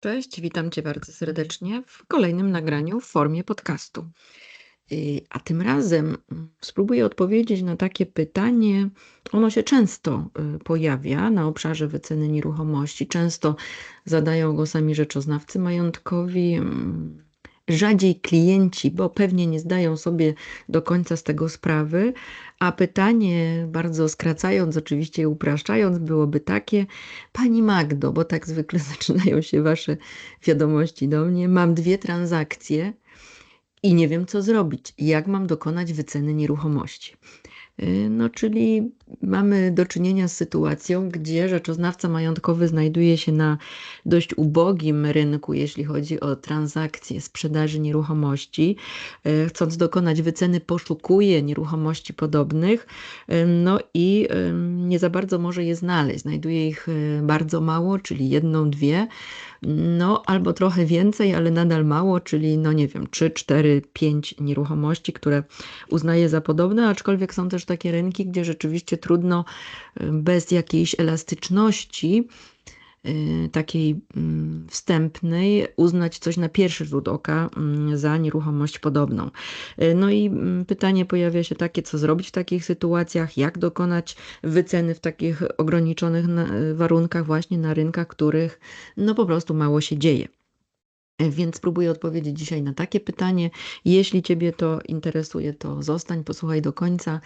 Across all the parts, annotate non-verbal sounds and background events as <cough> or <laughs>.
Cześć, witam cię bardzo serdecznie w kolejnym nagraniu w formie podcastu. Y, a tym razem mm, spróbuję odpowiedzieć na takie pytanie. Ono się często y, pojawia na obszarze wyceny nieruchomości. Często zadają go sami rzeczoznawcy majątkowi, mm, rzadziej klienci, bo pewnie nie zdają sobie do końca z tego sprawy. A pytanie, bardzo skracając, oczywiście upraszczając, byłoby takie: Pani Magdo, bo tak zwykle <laughs> zaczynają się Wasze wiadomości do mnie. Mam dwie transakcje i nie wiem, co zrobić. Jak mam dokonać wyceny nieruchomości? Y, no, czyli mamy do czynienia z sytuacją, gdzie rzeczoznawca majątkowy znajduje się na dość ubogim rynku, jeśli chodzi o transakcje sprzedaży nieruchomości. Y, chcąc dokonać wyceny, poszukuje nieruchomości podobnych, y, no i nie za bardzo może je znaleźć. Znajduje ich bardzo mało, czyli jedną, dwie. No, albo trochę więcej, ale nadal mało, czyli no nie wiem, 3, 4, 5 nieruchomości, które uznaje za podobne, aczkolwiek są też takie rynki, gdzie rzeczywiście trudno y, bez jakiejś elastyczności takiej mm, wstępnej uznać coś na pierwszy rzut oka mm, za nieruchomość podobną. Y, no i mm, pytanie pojawia się takie, co zrobić w takich sytuacjach, jak dokonać wyceny w takich ograniczonych warunkach właśnie na rynkach, których no po prostu mało się dzieje. Więc spróbuję odpowiedzieć dzisiaj na takie pytanie. Jeśli Ciebie to interesuje, to zostań, posłuchaj do końca.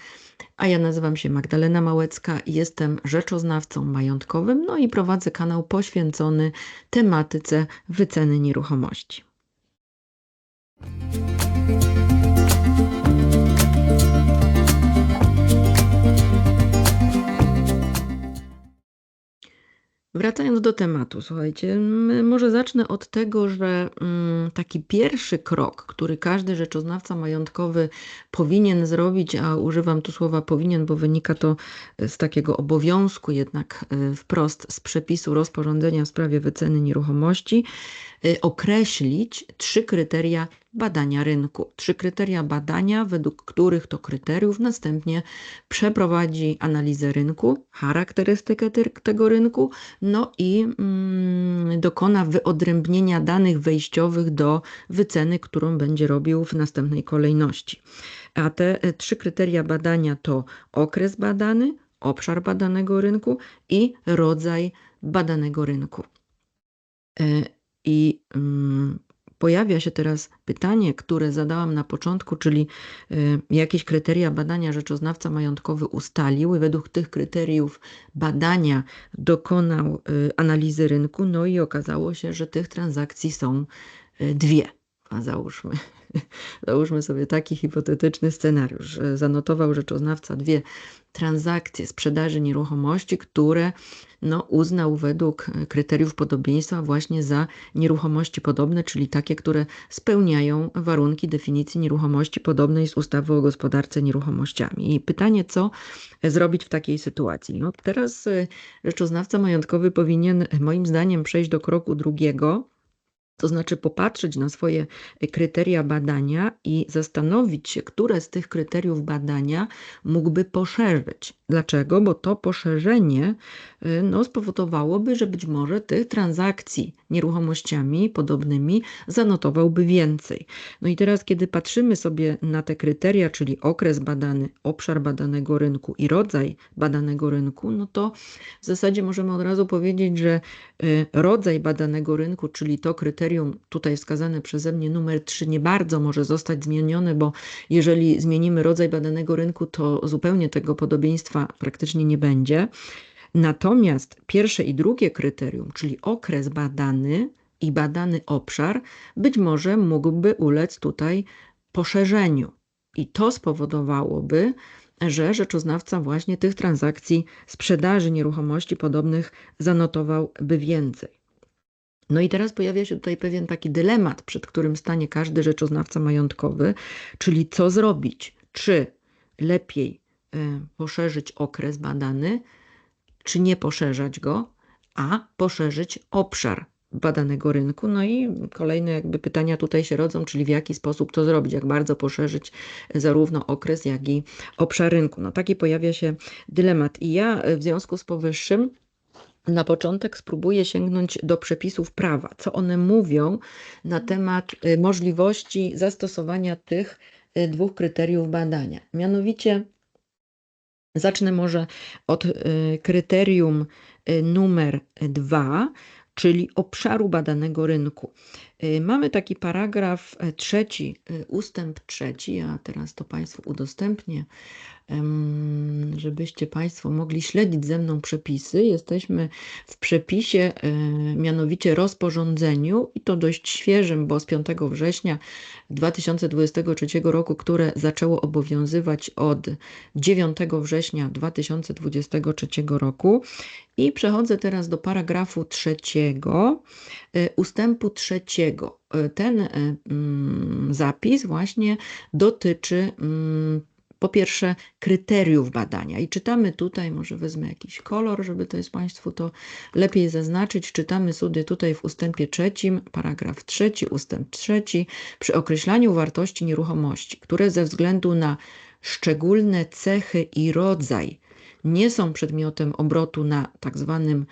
A ja nazywam się Magdalena Małecka, jestem rzeczoznawcą majątkowym, no i prowadzę kanał poświęcony tematyce wyceny nieruchomości. Wracając do tematu, słuchajcie, może zacznę od tego, że mm, taki pierwszy krok, który każdy rzeczoznawca majątkowy powinien zrobić, a używam tu słowa powinien, bo wynika to z takiego obowiązku jednak y, wprost z przepisu rozporządzenia w sprawie wyceny nieruchomości, y, określić trzy kryteria badania rynku. Trzy kryteria badania, według których to kryteriów następnie przeprowadzi analizę rynku, charakterystykę tego rynku, no i mm, dokona wyodrębnienia danych wejściowych do wyceny, którą będzie robił w następnej kolejności. A te e, trzy kryteria badania to okres badany, obszar badanego rynku i rodzaj badanego rynku. E, I mm, pojawia się teraz pytanie, które zadałam na początku, czyli y, jakieś kryteria badania rzeczoznawca majątkowy ustalił i według tych kryteriów badania dokonał y, analizy rynku, no i okazało się, że tych transakcji są y, dwie. A załóżmy, <laughs> załóżmy sobie taki hipotetyczny scenariusz. Zanotował rzeczoznawca dwie transakcje sprzedaży nieruchomości, które no, uznał według kryteriów podobieństwa właśnie za nieruchomości podobne, czyli takie, które spełniają warunki definicji nieruchomości podobnej z ustawy o gospodarce nieruchomościami. I pytanie, co zrobić w takiej sytuacji? No, teraz e, rzeczoznawca majątkowy powinien moim zdaniem przejść do kroku drugiego, to znaczy popatrzeć na swoje kryteria badania i zastanowić się, które z tych kryteriów badania mógłby poszerzyć. Dlaczego? Bo to poszerzenie y, no, spowodowałoby, że być może tych transakcji nieruchomościami podobnymi zanotowałby więcej. No i teraz, kiedy patrzymy sobie na te kryteria, czyli okres badany, obszar badanego rynku i rodzaj badanego rynku, no to w zasadzie możemy od razu powiedzieć, że y, rodzaj badanego rynku, czyli to kryterium tutaj wskazane przeze mnie numer 3 nie bardzo może zostać zmienione, bo jeżeli zmienimy rodzaj badanego rynku, to zupełnie tego podobieństwa praktycznie nie będzie. Natomiast pierwsze i drugie kryterium, czyli okres badany i badany obszar, być może mógłby ulec tutaj poszerzeniu. I to spowodowałoby, że rzeczoznawca właśnie tych transakcji sprzedaży nieruchomości podobnych zanotowałby więcej. No i teraz pojawia się tutaj pewien taki dylemat, przed którym stanie każdy rzeczoznawca majątkowy, czyli co zrobić? Czy lepiej Y, poszerzyć okres badany, czy nie poszerzać go, a poszerzyć obszar badanego rynku. No i kolejne jakby pytania tutaj się rodzą, czyli w jaki sposób to zrobić, jak bardzo poszerzyć zarówno okres, jak i obszar rynku. No taki pojawia się dylemat. I ja w związku z powyższym na początek spróbuję sięgnąć do przepisów prawa, co one mówią na temat y, możliwości zastosowania tych y, dwóch kryteriów badania. Mianowicie zacznę może od y, kryterium numer dwa, czyli obszaru badanego rynku. Mamy taki paragraf trzeci, ustęp trzeci, ja teraz to Państwu udostępnię żebyście Państwo mogli śledzić ze mną przepisy. Jesteśmy w przepisie, e, mianowicie rozporządzeniu i to dość świeżym, bo z 5 września 2023 roku, które zaczęło obowiązywać od 9 września 2023 roku. I przechodzę teraz do paragrafu trzeciego, e, ustępu trzeciego. E, ten mm, zapis właśnie dotyczy mm, po pierwsze kryteriów badania. I czytamy tutaj, może wezmę jakiś kolor, żeby to jest Państwu to lepiej zaznaczyć. Czytamy sobie tutaj w ustępie trzecim, paragraf trzeci, ustęp trzeci, przy określaniu wartości nieruchomości, które ze względu na szczególne cechy i rodzaj nie są przedmiotem obrotu na tak zwanym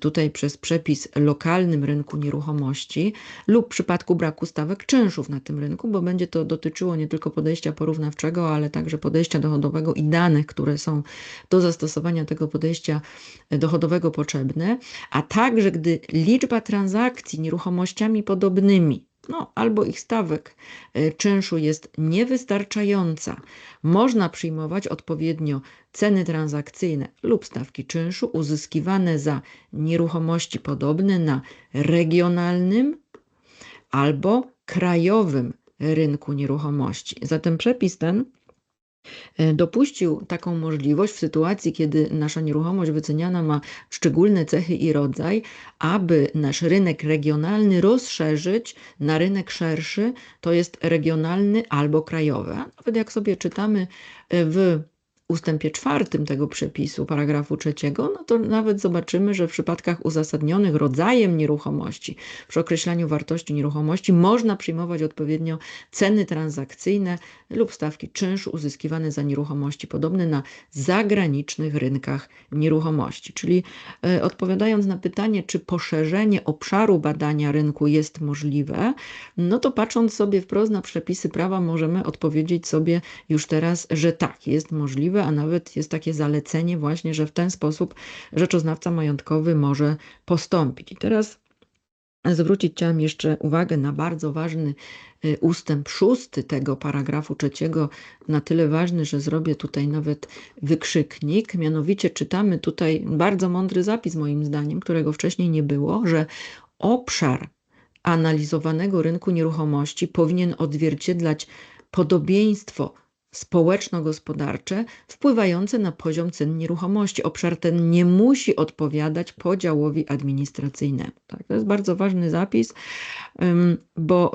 tutaj przez przepis lokalnym rynku nieruchomości lub w przypadku braku stawek czynszów na tym rynku, bo będzie to dotyczyło nie tylko podejścia porównawczego, ale także podejścia dochodowego i danych, które są do zastosowania tego podejścia dochodowego potrzebne, a także gdy liczba transakcji nieruchomościami podobnymi no, albo ich stawek e, czynszu jest niewystarczająca, można przyjmować odpowiednio ceny transakcyjne lub stawki czynszu uzyskiwane za nieruchomości podobne na regionalnym albo krajowym rynku nieruchomości. Zatem przepis ten dopuścił taką możliwość w sytuacji, kiedy nasza nieruchomość wyceniana ma szczególne cechy i rodzaj, aby nasz rynek regionalny rozszerzyć na rynek szerszy, to jest regionalny albo krajowy. Nawet jak sobie czytamy e, w ustępie czwartym tego przepisu, paragrafu trzeciego, no to nawet zobaczymy, że w przypadkach uzasadnionych rodzajem nieruchomości, przy określaniu wartości nieruchomości można przyjmować odpowiednio ceny transakcyjne lub stawki czynszu uzyskiwane za nieruchomości podobne na zagranicznych rynkach nieruchomości. Czyli e, odpowiadając na pytanie, czy poszerzenie obszaru badania rynku jest możliwe, no to patrząc sobie wprost na przepisy prawa, możemy odpowiedzieć sobie już teraz, że tak, jest możliwe możliwe, a nawet jest takie zalecenie właśnie, że w ten sposób rzeczoznawca majątkowy może postąpić. I teraz zwrócić chciałam jeszcze uwagę na bardzo ważny y, ustęp szósty tego paragrafu trzeciego, na tyle ważny, że zrobię tutaj nawet wykrzyknik. Mianowicie czytamy tutaj bardzo mądry zapis, moim zdaniem, którego wcześniej nie było, że obszar analizowanego rynku nieruchomości powinien odzwierciedlać podobieństwo społeczno-gospodarcze wpływające na poziom cen nieruchomości. Obszar ten nie musi odpowiadać podziałowi administracyjnemu. Tak? To jest bardzo ważny zapis, bo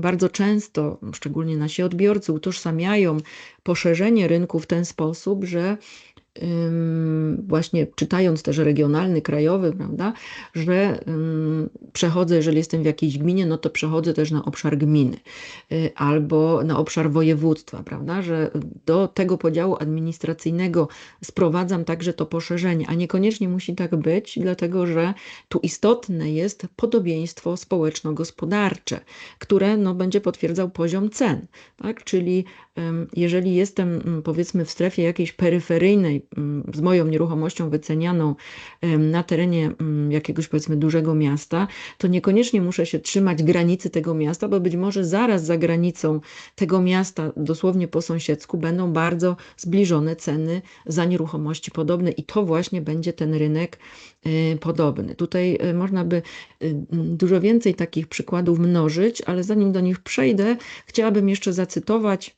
bardzo często, szczególnie nasi odbiorcy, utożsamiają poszerzenie rynku w ten sposób, że właśnie czytając też regionalny, krajowy, prawda, że przechodzę, jeżeli jestem w jakiejś gminie, no to przechodzę też na obszar gminy y, albo na obszar województwa, prawda, że do tego podziału administracyjnego sprowadzam także to poszerzenie, a niekoniecznie musi tak być, dlatego że tu istotne jest podobieństwo społeczno-gospodarcze, które no, będzie potwierdzał poziom cen, tak, czyli jeżeli jestem powiedzmy w strefie jakiejś peryferyjnej, z moją nieruchomością wycenianą na terenie jakiegoś powiedzmy dużego miasta, to niekoniecznie muszę się trzymać granicy tego miasta, bo być może zaraz za granicą tego miasta, dosłownie po sąsiedzku, będą bardzo zbliżone ceny za nieruchomości podobne i to właśnie będzie ten rynek y, podobny. Tutaj y, można by y, dużo więcej takich przykładów mnożyć, ale zanim do nich przejdę, chciałabym jeszcze zacytować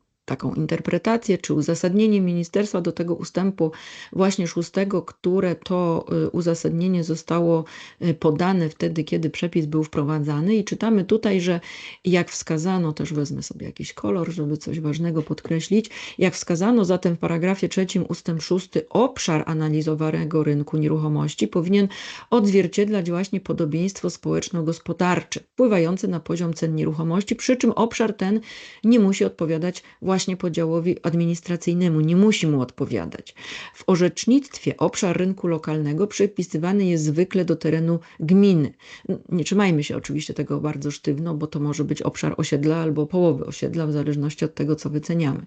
taką interpretację czy uzasadnienie ministerstwa do tego ustępu właśnie szóstego, które to y, uzasadnienie zostało y, podane wtedy, kiedy przepis był wprowadzany. I czytamy tutaj, że jak wskazano, też wezmę sobie jakiś kolor, żeby coś ważnego podkreślić, jak wskazano zatem w paragrafie trzecim ustęp szósty obszar analizowanego rynku nieruchomości powinien odzwierciedlać właśnie podobieństwo społeczno-gospodarcze wpływające na poziom cen nieruchomości, przy czym obszar ten nie musi odpowiadać właśnie właśnie podziałowi administracyjnemu, nie musi mu odpowiadać. W orzecznictwie obszar rynku lokalnego przypisywany jest zwykle do terenu gminy. Nie trzymajmy się oczywiście tego bardzo sztywno, bo to może być obszar osiedla albo połowy osiedla, w zależności od tego, co wyceniamy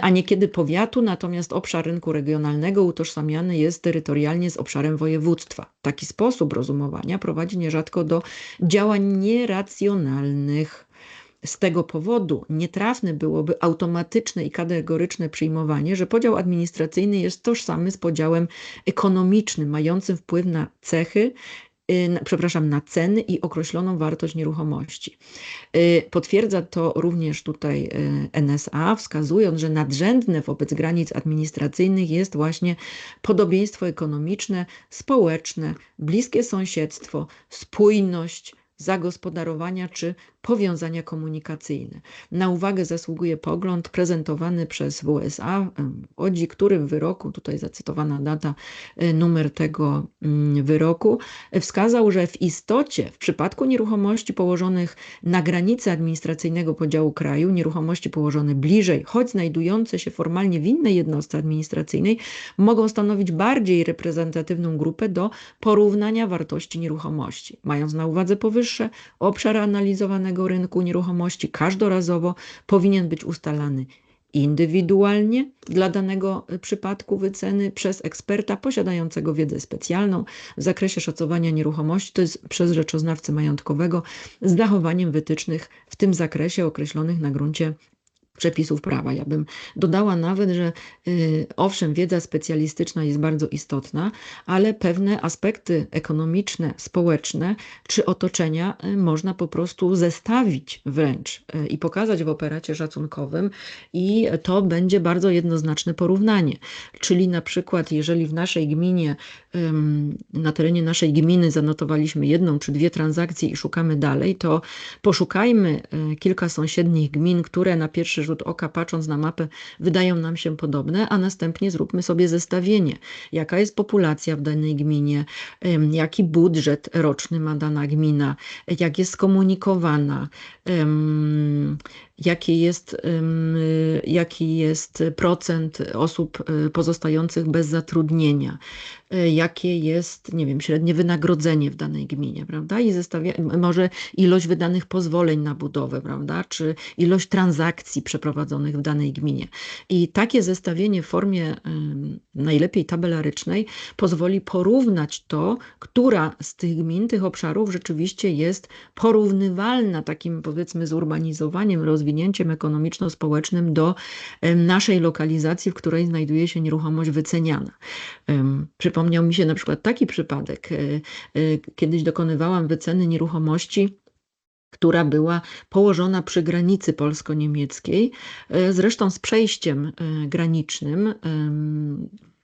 a niekiedy powiatu, natomiast obszar rynku regionalnego utożsamiany jest terytorialnie z obszarem województwa. Taki sposób rozumowania prowadzi nierzadko do działań nieracjonalnych. Z tego powodu nietrafne byłoby automatyczne i kategoryczne przyjmowanie, że podział administracyjny jest tożsamy z podziałem ekonomicznym, mającym wpływ na cechy Y, przepraszam, na ceny i określoną wartość nieruchomości. Y, potwierdza to również tutaj y, NSA, wskazując, że nadrzędne wobec granic administracyjnych jest właśnie podobieństwo ekonomiczne, społeczne, bliskie sąsiedztwo, spójność, zagospodarowania czy powiązania komunikacyjne. Na uwagę zasługuje pogląd prezentowany przez WSA w Łodzi, który wyroku, tutaj zacytowana data, e, numer tego mm, wyroku, wskazał, że w istocie w przypadku nieruchomości położonych na granicy administracyjnego podziału kraju, nieruchomości położone bliżej, choć znajdujące się formalnie w innej jednostce administracyjnej, mogą stanowić bardziej reprezentatywną grupę do porównania wartości nieruchomości. Mając na uwadze powyższe, obszar analizowanego rynku nieruchomości każdorazowo powinien być ustalany indywidualnie dla danego y, przypadku wyceny przez eksperta posiadającego wiedzę specjalną w zakresie szacowania nieruchomości, to jest przez rzeczoznawcę majątkowego z zachowaniem wytycznych w tym zakresie określonych na gruncie przepisów prawa. Ja bym dodała nawet, że y, owszem, wiedza specjalistyczna jest bardzo istotna, ale pewne aspekty ekonomiczne, społeczne czy otoczenia y, można po prostu zestawić wręcz y, i pokazać w operacie szacunkowym, i to będzie bardzo jednoznaczne porównanie. Czyli na przykład, jeżeli w naszej gminie, na terenie naszej gminy zanotowaliśmy jedną czy dwie transakcje i szukamy dalej, to poszukajmy kilka sąsiednich gmin, które na pierwszy rzut oka, patrząc na mapę, wydają nam się podobne, a następnie zróbmy sobie zestawienie. Jaka jest populacja w danej gminie, jaki budżet roczny ma dana gmina, jak jest skomunikowana, jaki jest, jaki jest procent osób y, pozostających bez zatrudnienia, y, jakie jest, nie wiem, średnie wynagrodzenie w danej gminie, prawda? I zestawia, może ilość wydanych pozwoleń na budowę, prawda? Czy ilość transakcji przeprowadzonych w danej gminie. I takie zestawienie w formie najlepiej tabelarycznej pozwoli porównać to, która z tych gmin, tych obszarów rzeczywiście jest porównywalna takim powiedzmy zurbanizowaniem, rozwijającym rozwinięciem ekonomiczno-społecznym do naszej lokalizacji, w której znajduje się nieruchomość wyceniana. Przypomniał mi się na przykład taki przypadek. E, e, kiedyś dokonywałam wyceny nieruchomości która była położona przy granicy polsko-niemieckiej, e, zresztą z przejściem granicznym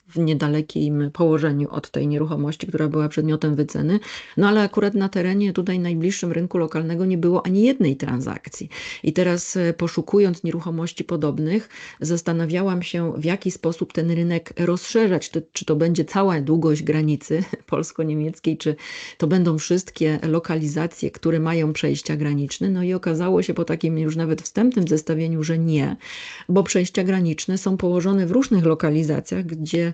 w niedalekim położeniu od tej nieruchomości, która była przedmiotem wyceny. No ale akurat na terenie tutaj najbliższym rynku lokalnego nie było ani jednej transakcji. I teraz e, poszukując nieruchomości podobnych, zastanawiałam się, w jaki sposób ten rynek rozszerzać. Czy, czy to będzie cała długość granicy <laughs> polsko-niemieckiej, czy to będą wszystkie lokalizacje, które mają przejścia graniczne. No i okazało się po takim już nawet wstępnym zestawieniu, że nie, bo przejścia graniczne są położone w różnych lokalizacjach, gdzie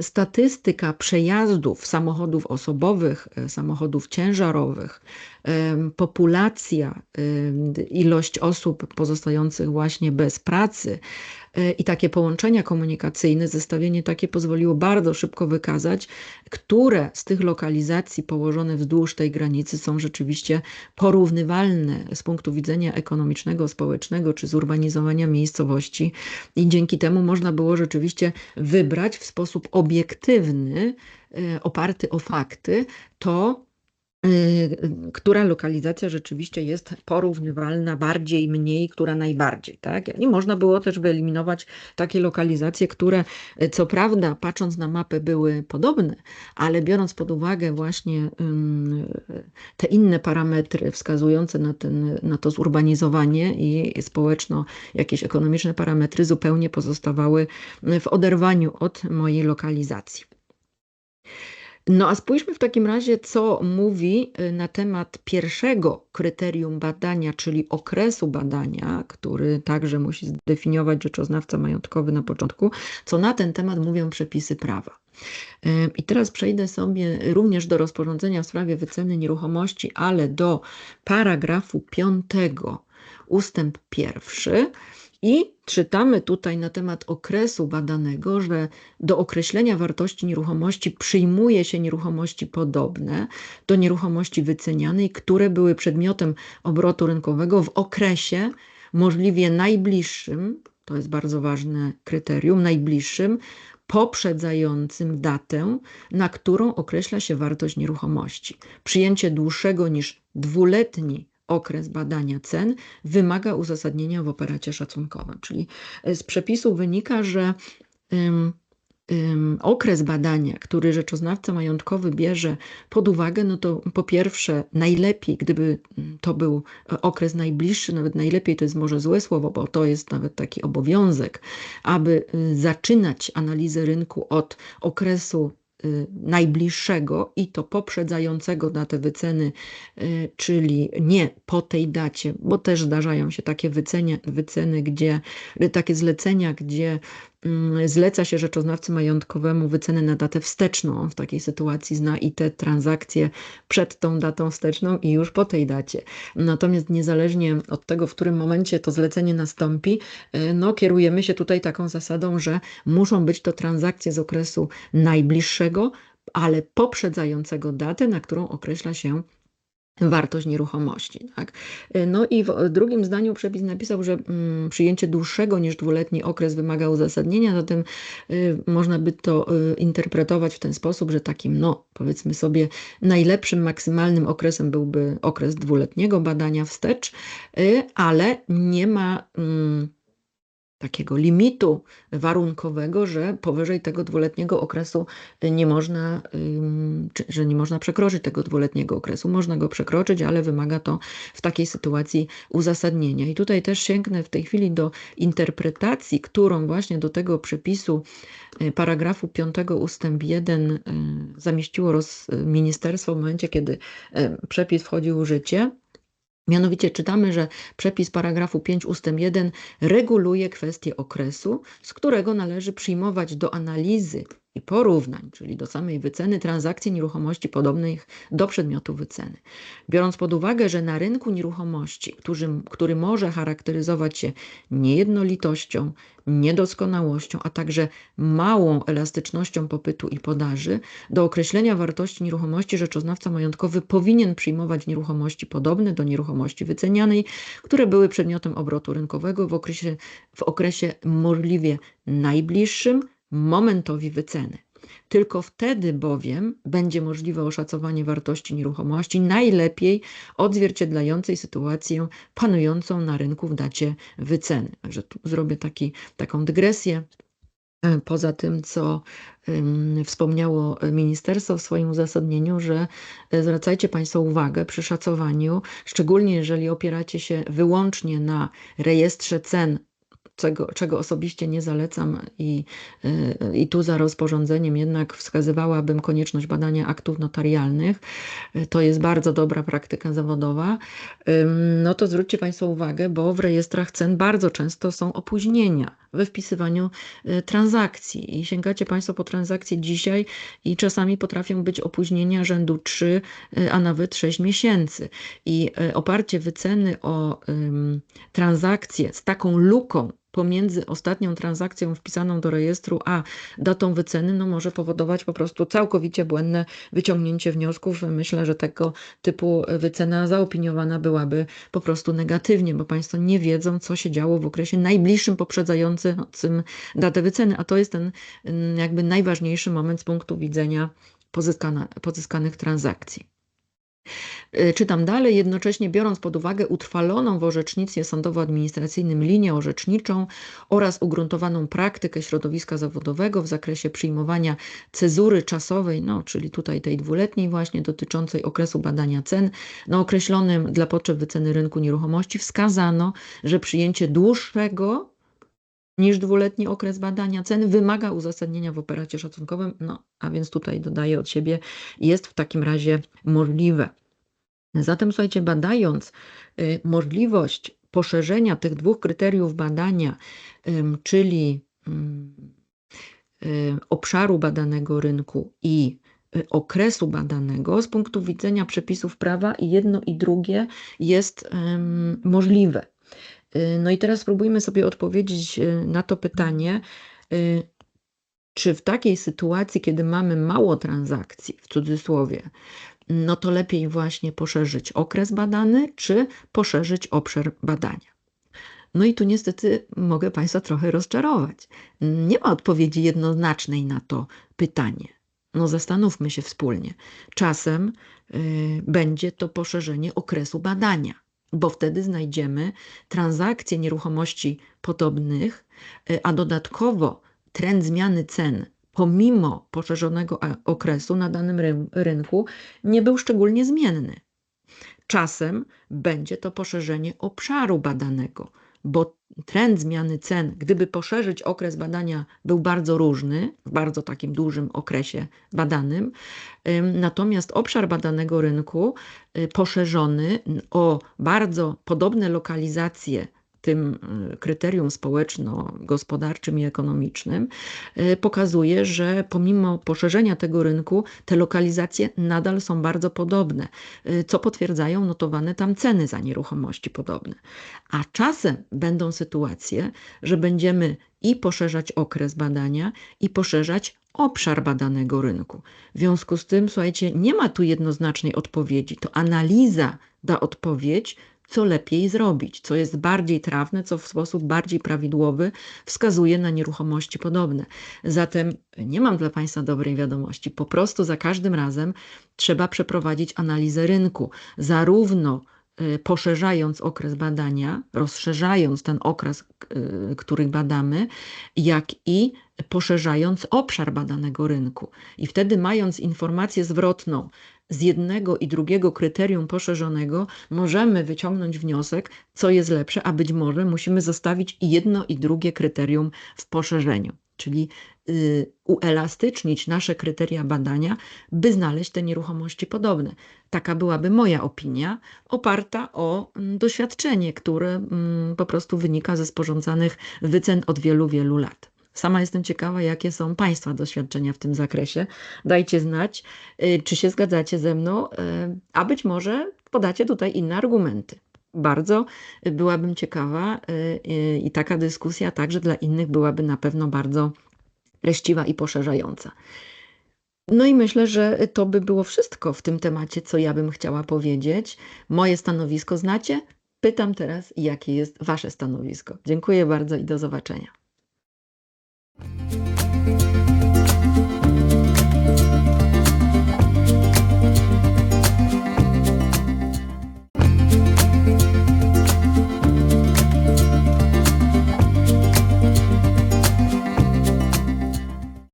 statystyka przejazdów samochodów osobowych, e, samochodów ciężarowych, populacja, ilość osób pozostających właśnie bez pracy e, i takie połączenia komunikacyjne, zestawienie takie pozwoliło bardzo szybko wykazać, które z tych lokalizacji położone wzdłuż tej granicy są rzeczywiście porównywalne z punktu widzenia ekonomicznego, społecznego czy zurbanizowania miejscowości. I dzięki temu można było rzeczywiście wybrać w sposób obiektywny, e, oparty o fakty, to która lokalizacja rzeczywiście jest porównywalna bardziej, mniej, która najbardziej. Tak? I można było też wyeliminować takie lokalizacje, które y, co prawda patrząc na mapę były podobne, ale biorąc pod uwagę właśnie te inne parametry wskazujące na, ten, na to zurbanizowanie i społeczno jakieś ekonomiczne parametry zupełnie pozostawały w oderwaniu od mojej lokalizacji. No a spójrzmy w takim razie, co mówi y, na temat pierwszego kryterium badania, czyli okresu badania, który także musi zdefiniować rzeczoznawca majątkowy na początku, co na ten temat mówią przepisy prawa. Y, I teraz przejdę sobie również do rozporządzenia w sprawie wyceny nieruchomości, ale do paragrafu 5, ustęp pierwszy. I czytamy tutaj na temat okresu badanego, że do określenia wartości nieruchomości przyjmuje się nieruchomości podobne do nieruchomości wycenianej, które były przedmiotem obrotu rynkowego w okresie możliwie najbliższym, to jest bardzo ważne kryterium, najbliższym, poprzedzającym datę, na którą określa się wartość nieruchomości. Przyjęcie dłuższego niż dwuletni okres badania cen wymaga uzasadnienia w operacie szacunkowym. Czyli e, z przepisu wynika, że um, um, okres badania, który rzeczoznawca majątkowy bierze pod uwagę, no to po pierwsze najlepiej, gdyby to był okres najbliższy, nawet najlepiej to jest może złe słowo, bo to jest nawet taki obowiązek, aby y, zaczynać analizę rynku od okresu najbliższego i to poprzedzającego datę wyceny, y, czyli nie po tej dacie, bo też zdarzają się takie wycenie, wyceny, gdzie takie zlecenia, gdzie zleca się rzeczoznawcy majątkowemu wycenę na datę wsteczną. On w takiej sytuacji zna i te transakcje przed tą datą wsteczną i już po tej dacie. Natomiast niezależnie od tego, w którym momencie to zlecenie nastąpi, y, no kierujemy się tutaj taką zasadą, że muszą być to transakcje z okresu najbliższego, ale poprzedzającego datę, na którą określa się wartość nieruchomości. Tak? No i w drugim zdaniu przepis napisał, że mm, przyjęcie dłuższego niż dwuletni okres wymaga uzasadnienia, zatem y, można by to y, interpretować w ten sposób, że takim, no powiedzmy sobie, najlepszym, maksymalnym okresem byłby okres dwuletniego badania wstecz, y, ale nie ma mm, takiego limitu warunkowego, że powyżej tego dwuletniego okresu nie można, że nie można przekroczyć tego dwuletniego okresu. Można go przekroczyć, ale wymaga to w takiej sytuacji uzasadnienia. I tutaj też sięgnę w tej chwili do interpretacji, którą właśnie do tego przepisu y, paragrafu 5 ustęp 1 y, zamieściło ministerstwo w momencie, kiedy y, przepis wchodził w życie. Mianowicie czytamy, że przepis paragrafu 5 ust. 1 reguluje kwestię okresu, z którego należy przyjmować do analizy i porównań, czyli do samej wyceny transakcji nieruchomości podobnych do przedmiotu wyceny. Biorąc pod uwagę, że na rynku nieruchomości, który, który może charakteryzować się niejednolitością, niedoskonałością, a także małą elastycznością popytu i podaży, do określenia wartości nieruchomości rzeczoznawca majątkowy powinien przyjmować nieruchomości podobne do nieruchomości wycenianej, które były przedmiotem obrotu rynkowego w okresie, w okresie możliwie najbliższym, momentowi wyceny. Tylko wtedy bowiem będzie możliwe oszacowanie wartości nieruchomości najlepiej odzwierciedlającej sytuację panującą na rynku w dacie wyceny. Także tu zrobię taki, taką dygresję. E, poza tym, co wspomniało ministerstwo w swoim uzasadnieniu, że e, zwracajcie Państwo uwagę przy szacowaniu, szczególnie jeżeli opieracie się wyłącznie na rejestrze cen czego, czego osobiście nie zalecam i, y, i tu za rozporządzeniem jednak wskazywałabym konieczność badania aktów notarialnych. To jest bardzo dobra praktyka zawodowa. No to zwróćcie Państwo uwagę, bo w rejestrach cen bardzo często są opóźnienia we wpisywaniu y, transakcji i sięgacie Państwo po transakcje dzisiaj i czasami potrafią być opóźnienia rzędu 3, a nawet 6 miesięcy. I oparcie wyceny o transakcje z taką luką pomiędzy ostatnią transakcją wpisaną do rejestru a datą wyceny, no może powodować po prostu całkowicie błędne wyciągnięcie wniosków. Myślę, że tego typu wycena zaopiniowana byłaby po prostu negatywnie, bo Państwo nie wiedzą, co się działo w okresie najbliższym poprzedzającym datę wyceny, a to jest ten mm, jakby najważniejszy moment z punktu widzenia pozyskanych transakcji. Y, czytam dalej, jednocześnie biorąc pod uwagę utrwaloną w orzecznictwie sądowo-administracyjnym linię orzeczniczą oraz ugruntowaną praktykę środowiska zawodowego w zakresie przyjmowania cezury czasowej, no, czyli tutaj tej dwuletniej właśnie dotyczącej okresu badania cen, na określonym dla potrzeb wyceny rynku nieruchomości wskazano, że przyjęcie dłuższego niż dwuletni okres badania cen wymaga uzasadnienia w operacie szacunkowym, no a więc tutaj dodaję od siebie, jest w takim razie możliwe. Zatem słuchajcie, badając y, możliwość poszerzenia tych dwóch kryteriów badania, czyli mm, y, obszaru badanego rynku i y, okresu badanego, z punktu widzenia przepisów prawa, i jedno i drugie jest możliwe. No i teraz spróbujmy sobie odpowiedzieć na to pytanie, czy w takiej sytuacji, kiedy mamy mało transakcji, w cudzysłowie, no to lepiej właśnie poszerzyć okres badany, czy poszerzyć obszar badania. No i tu niestety mogę Państwa trochę rozczarować. Nie ma odpowiedzi jednoznacznej na to pytanie. No zastanówmy się wspólnie. Czasem y, będzie to poszerzenie okresu badania, bo wtedy znajdziemy transakcje nieruchomości podobnych, y, a dodatkowo trend zmiany cen pomimo poszerzonego okresu na danym rynku nie był szczególnie zmienny. Czasem będzie to poszerzenie obszaru badanego, bo trend zmiany cen, gdyby poszerzyć okres badania, był bardzo różny, w bardzo takim dużym okresie badanym, natomiast obszar badanego rynku y, poszerzony o bardzo podobne lokalizacje tym y, kryterium społeczno-gospodarczym i ekonomicznym, y, pokazuje, że pomimo poszerzenia tego rynku, te lokalizacje nadal są bardzo podobne, y, co potwierdzają notowane tam ceny za nieruchomości podobne. A czasem będą sytuacje, że będziemy i poszerzać okres badania, i poszerzać obszar badanego rynku. W związku z tym, słuchajcie, nie ma tu jednoznacznej odpowiedzi. To analiza da odpowiedź, co lepiej zrobić, co jest bardziej trafne, co w sposób bardziej prawidłowy wskazuje na nieruchomości podobne. Zatem nie mam dla Państwa dobrej wiadomości. Po prostu za każdym razem trzeba przeprowadzić analizę rynku, zarówno y, poszerzając okres badania, rozszerzając ten okres, y, który badamy, jak i poszerzając obszar badanego rynku. I wtedy, mając informację zwrotną, z jednego i drugiego kryterium poszerzonego możemy wyciągnąć wniosek, co jest lepsze, a być może musimy zostawić jedno i drugie kryterium w poszerzeniu, czyli y, uelastycznić nasze kryteria badania, by znaleźć te nieruchomości podobne. Taka byłaby moja opinia, oparta o mm, doświadczenie, które mm, po prostu wynika ze sporządzanych wycen od wielu, wielu lat. Sama jestem ciekawa, jakie są Państwa doświadczenia w tym zakresie. Dajcie znać, y, czy się zgadzacie ze mną, y, a być może podacie tutaj inne argumenty. Bardzo byłabym ciekawa y, i taka dyskusja także dla innych byłaby na pewno bardzo treściwa i poszerzająca. No i myślę, że to by było wszystko w tym temacie, co ja bym chciała powiedzieć. Moje stanowisko znacie. Pytam teraz, jakie jest Wasze stanowisko. Dziękuję bardzo i do zobaczenia. Thank you.